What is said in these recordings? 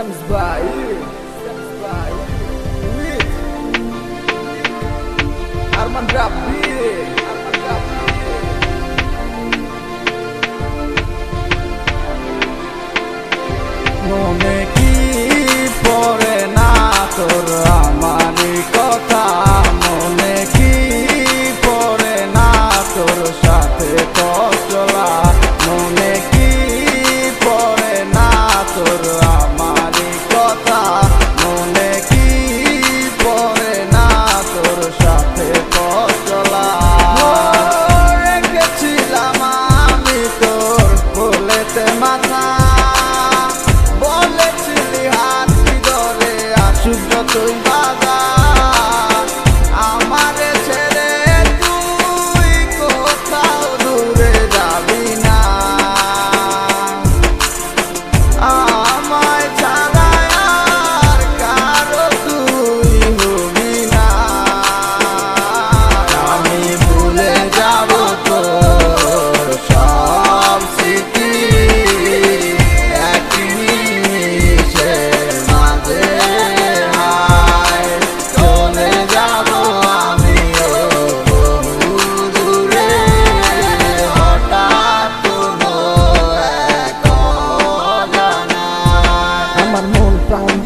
Estamos Bahia, estamos Bahia. Armand Rapi, Armand Rapi.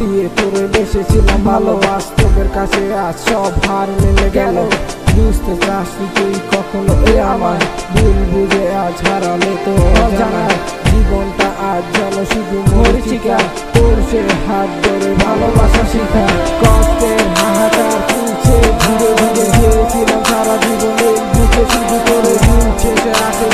দিয়ে তোরে বেসেছিলাম ভালো বাস্তবের কাছে। আজ সব হার মেলে গেল। বুঝতে চাসনি তুই কখনো এ আমার ভুল বুঝে আজ হারালে তো অজানায় জীবনটা আজ যেন শুধু মরিচিকা। তোর সে হাত ধরে ভালোবাসা শিখা।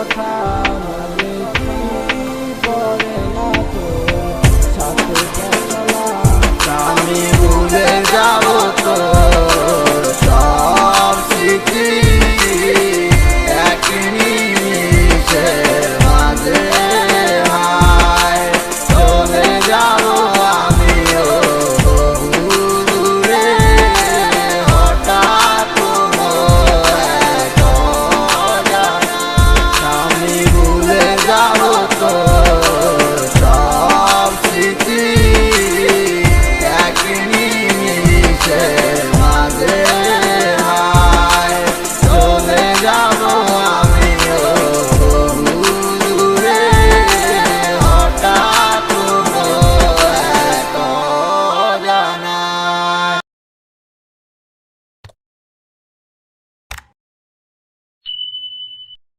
i'm time.